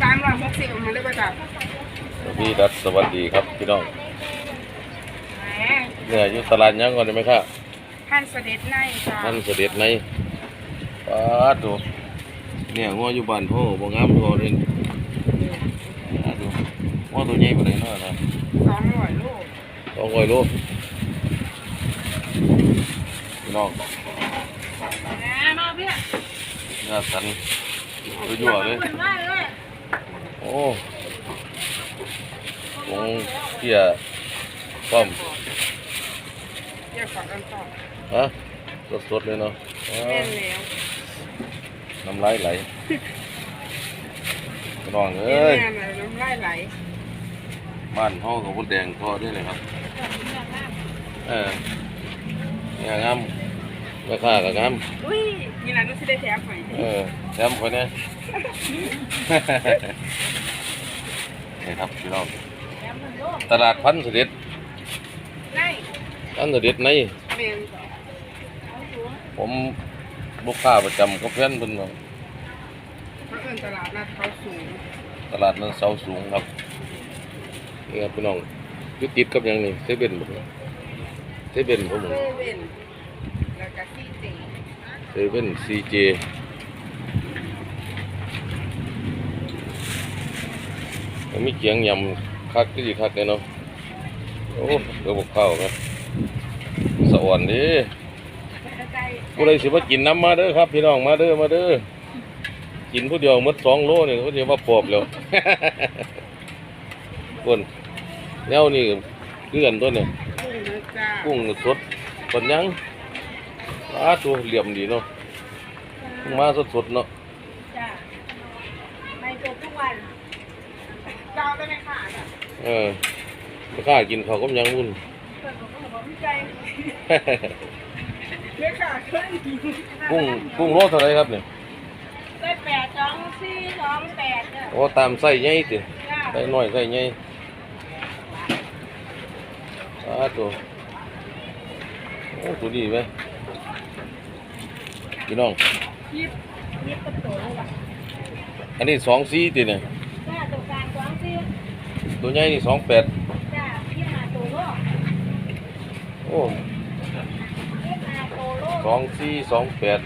สามร้อยหกสิบมาได้ประจับพี่ดัดสวัสดีครับพี่น้องแหมเนี่ยอยู่ตลาดยังก่อนได้ไหมครับท่านเสด็จในจ้าท่านเสด็จในป้าดดูเนี่ยงัวอยู่บ้านพ่อบ่งามพอเลยป้าดดูงัวตัวใหญ่ปานใดเนาะนะสองร้อยลูกสองร้อยโลพี่น้องแหมมาเพี่ยเนื้อสันตัวยั่วเลยมันว่าเลย โอ้วงเที่ยป้อมเดี๋ยวขอกันต่อฮะสดๆเลยเนาะอ้าแม่วนแล้วน้ำลายไหลพี่น้องแม่เอ้ย แม่ไหลน้ำลายไหลบ้านห้องของคนแดงพอด้วยเลยครับ เออเนี่ยงาม ราคาก็งามอุ้ยนี่นะนุสิได้แถมหน่อยเออแถมคนนี้นี่ครับพี่น้องแถมมันโลกตลาดพันธุ์เสด็จในพันธุ์เสด็จในแม่นผมลูกค้าประจำก็เพื่อนเพิ่นว่าเขาเอิ้นตลาดนัดเขาสูงตลาดนั้นเสาสูงครับนี่ครับพี่น้องอยู่ติดกับหยังนี่เซเว่นบ่ครับเซเว่นผมเซเว่น ซีเจเซเว่นซีเจมีเกียงยำคักที่คักเลยเนาะโอ้เดี๋ยวบอกข้าวครับสะอ่อนดิผู้ใดสิมากินน้ำมาเด้อครับ พี่น้องมาเด้อมาเด้อกินผู้เดียวมดสองโลนี่เขาจะว่าปอบแล้วคนแนวนี่คือนตัวเนี่ยกุ้งนะจ้ากุ้งสดสดยัง ปลาตัวเหลี่ยมดีเนาะมาสดสดๆเนาะจ้าไม่จบทุกวันเจ้าได้ไหมค่ะจ้ะเออไม่กล้ากินเขาวก็ยังมุ่นเปิดผมก็บอกวิจัยไม่ค่ะเพื่อนกุ้งกุ้งโลเท่าไหรครับเนี่ยได้แปดสองสี่สองแปดจ้ะโอ้ตามไส้ใหญ่ติจ้าไส้น้อยไส้ใหญ่ปลาตัวโอ้ตัวดีไหม พี่น้องยิบยิบกระโตว่ะอันนี้สองสี่ติเนี่ยจ้าตัวกลางสองสี่ตัวใหญ่นี่สองแปดจ้าพี่หาตัวโลกโอ้พี่หาตัวโลกสองสี่สองแปด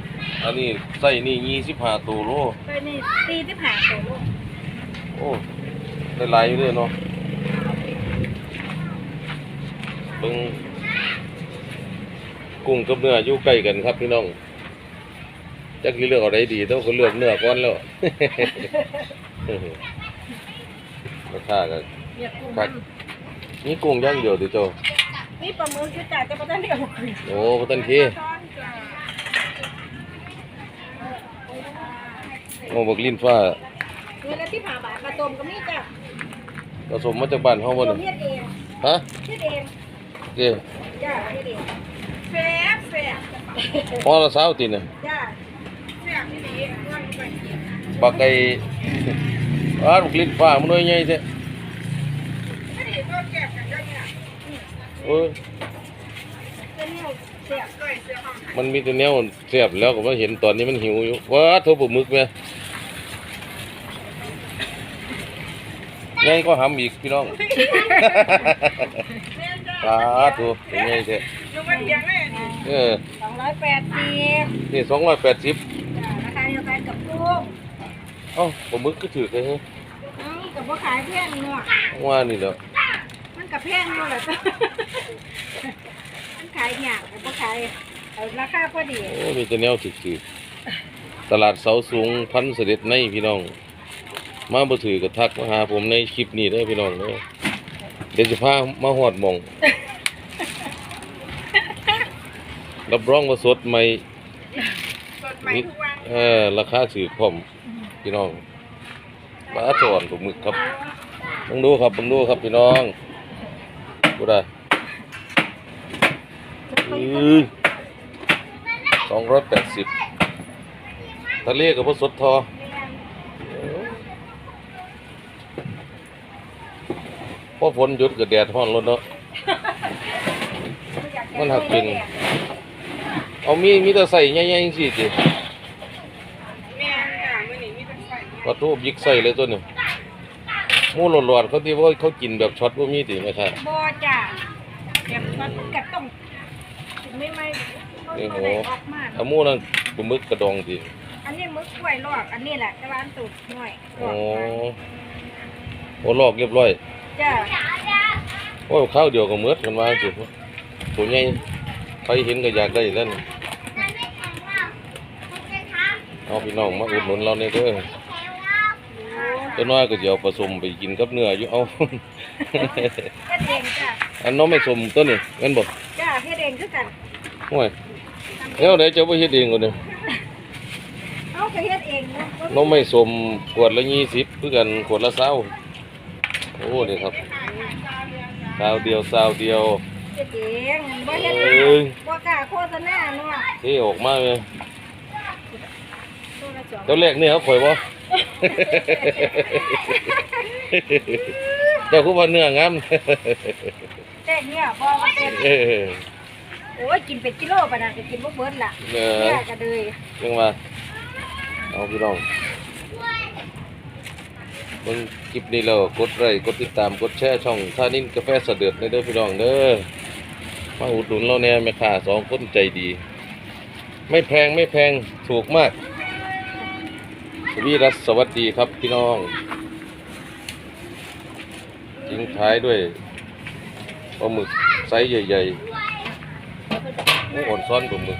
อันนี้ไส้นี่ยี่สิบห้าตัวโลไปนี่ตีที่ผ่าตัวโลกโอ้ได้หลายอยู่เลยเนาะเบิ่งกุ้งกับเนื้ออยู่ใกล้กันครับพี่น้อง จักสิเลือกเอาได้ดีต้องคนเลือกเนื้อก่อนแล้วราคากันเรียกกุ้งครับนี่กุ้งอย่างเดียวติโจนี่ประมือคือจ่าจะมาได้เดียวโอ้พตันทีซ้อนจ้าโอ้บักลิ้นฟ้าเงินละที่ผ่าบาทกระต้มก็มีจ้ะผสมมาจากบ้านเฮาบ่ต้น่ะมเฮ็ดเองฮะเฮ็ดเองเด้จ้าเฮ็ดเองแซ่บแซ่บพอละสาวติน่ะจ้าแซ่ บที่ดีเงินไปกินบักไก่อ้าวบักลิ้นฟ้ามันน้อยใหญ่แท้ไม่ได้ต้นแก็บกันจังเนี่ยโอ้ยเป็นแนวแซ่บก้อยเสื้อห้องมันมีแต่แนวแซ่บแล้วก็มาเห็นตอนนี้มันหิวอยู่ว้าโทรปลาหมึกแม่ไงก็หำอีกพี่น้องแม่นจ้าปลาตัวเป็นไงแท้อยู่มันเพียงแม่นี่เออสองร้อยแปดสิบนี่สองร้อยแปดสิบจ้าราคาเดียวกันกับกุ้งเอ้าปลาหมึกก็ถือเลยฮะเอ้ากับว่าขายแพงเนาะว่านี่เด้อมันกับแพงเนาะแหละจ้ะมันขายยากกับว่าขายเอาราคาพอดีโอ้มีแต่แนวถือๆตลาดเสาสูงพันเสด็จในพี่น้อง มาบ่ถือก็ทักมาหาผมในคลิปนี้เด้อพี่น้องเด้อเดี๋ยวจะพามาฮอดหมองรับรองว่าสดใหม่สดใหม่ทุกวัน เออราคาถือพร้อมพี่น้องปลาสอนถูกมึกครับเบังดูครับเบังดูครับพี่น้องดูได้สองร้อยแปดสิบทะเลกับพสดทอพอฝนหยุดก็แดดร้อนรถเนาะมันหักเป็นเอามีมีแต่ใส่ใหญ่ๆจังซี่ติแม่นจ้ะมื้อนี้มีแต่ใส่ไง วัตถุยิกใส่เลยตัวนี้หมูหลอดๆเขาที่ว่าเขากินแบบช็อตบ่มีติไหมครับบ่จ้ะแบบมันก็ต้องไม่ไม่เขาบ่ได้ออกมาเอาหมูนั่นปลาหมึกกระดองติอันนี้มึกกล้วยลอกอันนี้แหละแต่ว่าอันตุดหน่อยลอ๋ออกโอ้ลอกเรียบร้อยจ้ะโอ้ข้าวเดียวก็หมดกันว่าสิตัวใหญ่ใครเห็นก็อยากได้แล้วนี่เอาพี่น้องมาอุดหนุนเราเนี่ยเด้อ ตัวน้อยก็จะเอาผสมไปกินกับเนื้ออยู่เอา เฮ็ดเองจ้ะอันน้องไม่สมตัวนี้แม่นบ่จ้ะเฮ็ดเองคือกันโอ้ยแล้วไหนจะบ่เฮ็ดเองก็เด้อเอาไปเฮ็ดเองเนาะน้องไม่สมขวดละ20คือกันขวดละ20โอ้นี่ครับซาวเดียวซาวเดียว เฮ็ดเองบ่เฮ็ดเอ้ย บ่กล้าโฆษณาเนาะที่ออกมาเลยตัวละสองตัวแรกนี่ครับข่อยบ่ เจ้าคือว่าเนื้องามแต่เนี่ยบ่ว่าเป็นเออโอ้ยกินเป็นกิโลปานนั้นก็กินบ่เบิดล่ะเออเนี่ยก็เลยยังว่าเอาพี่น้องเบิ่งคลิปนี้แล้วกดไลค์กดติดตามกดแชร์ช่องท่านินกาแฟสะเดือดในเด้อพี่น้องเด้อมาอุดหนุนเราแน่แม่ค้าสองคนใจดี ไม่แพงไม่แพงถูกมาก วีรัสสวัสดีครับพี่น้องทิ้งท้ายด้วยปลาหมึกไซส์ใหญ่ๆโอ้อ่อนซ้อนปลาหมึก